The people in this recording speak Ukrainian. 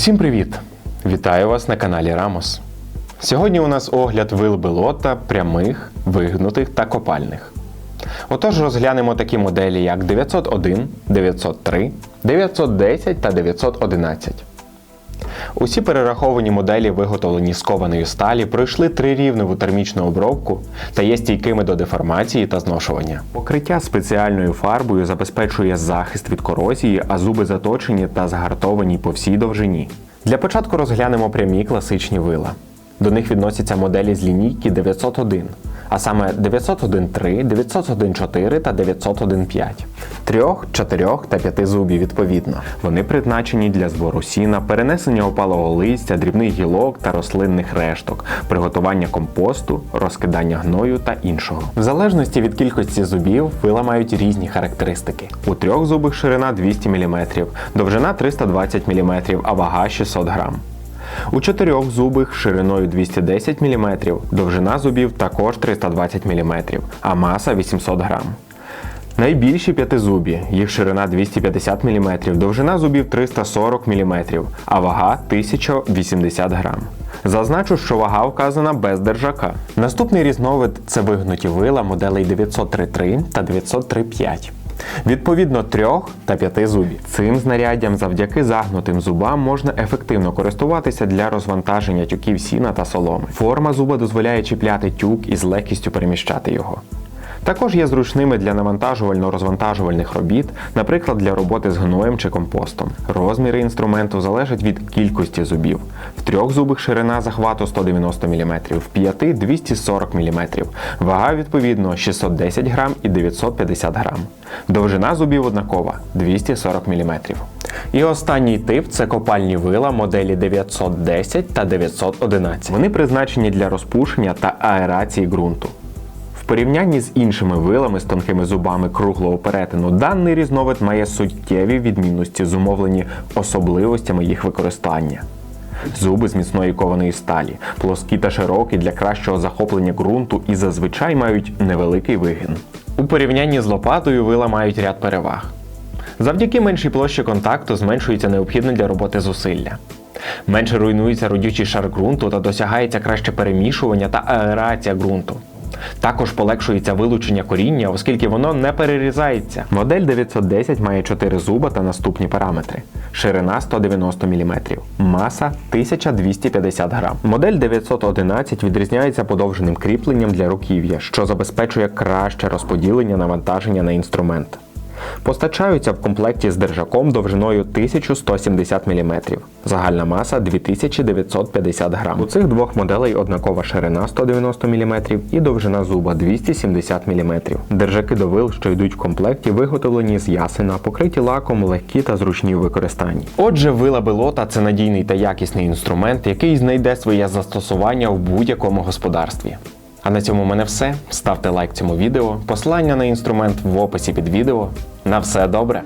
Усім привіт! Вітаю вас на каналі Рамос. Сьогодні у нас огляд вил белота прямих, вигнутих та копальних. Отож розглянемо такі моделі, як 901, 903, 910 та 911. Усі перераховані моделі, виготовлені з кованої сталі, пройшли трирівневу термічну обробку та є стійкими до деформації та зношування. Покриття спеціальною фарбою забезпечує захист від корозії, а зуби заточені та згартовані по всій довжині. Для початку розглянемо прямі класичні вила. До них відносяться моделі з лінійки 901, а саме 901.3, 901.4 та 901.5. Трьох, чотирьох та п'яти зубів відповідно. Вони призначені для збору сіна, перенесення опалого листя, дрібних гілок та рослинних решток, приготування компосту, розкидання гною та іншого. В залежності від кількості зубів вила мають різні характеристики. У трьох зубах ширина 200 мм, довжина 320 мм, а вага 600 грам. У чотирьох зубих шириною 210 мм, довжина зубів також 320 мм, а маса 800 грам. Найбільші п'ятизубі, їх ширина 250 мм, довжина зубів 340 мм, а вага 1080 грам. Зазначу, що вага вказана без держака. Наступний різновид це вигнуті вила моделей 903.3 та 903.5. Відповідно трьох та п'яти зубів. Цим знаряддям завдяки загнутим зубам можна ефективно користуватися для розвантаження тюків сіна та соломи. Форма зуба дозволяє чіпляти тюк і з легкістю переміщати його. Також є зручними для навантажувально-розвантажувальних робіт, наприклад, для роботи з гноєм чи компостом. Розміри інструменту залежать від кількості зубів. В трьох зубах ширина захвату 190 мм, в п'яти 240 мм. Вага відповідно 610 грам і 950 грам. Довжина зубів однакова 240 мм. І останній тип це копальні вила моделі 910 та 911. Вони призначені для розпушення та аерації ґрунту. Порівнянні з іншими вилами з тонкими зубами круглого перетину, даний різновид має суттєві відмінності, зумовлені особливостями їх використання. Зуби з міцної кованої сталі, плоскі та широкі для кращого захоплення ґрунту і зазвичай мають невеликий вигін. У порівнянні з лопатою вила мають ряд переваг. Завдяки меншій площі контакту зменшується необхідне для роботи зусилля. Менше руйнується родючий шар ґрунту та досягається краще перемішування та аерація ґрунту. Також полегшується вилучення коріння, оскільки воно не перерізається. Модель 910 має 4 зуба та наступні параметри: ширина 190 мм, маса 1250 грам. Модель 911 відрізняється подовженим кріпленням для руків'я, що забезпечує краще розподілення навантаження на інструмент. Постачаються в комплекті з держаком довжиною 1170 мм. Загальна маса 2950 грам. У цих двох моделей однакова ширина 190 мм і довжина зуба 270 мм. Держаки до вил, що йдуть в комплекті, виготовлені з ясена, покриті лаком, легкі та зручні в використанні. Отже, вила белота це надійний та якісний інструмент, який знайде своє застосування в будь-якому господарстві. А на цьому в мене все. Ставте лайк цьому відео, посилання на інструмент в описі під відео. На все добре!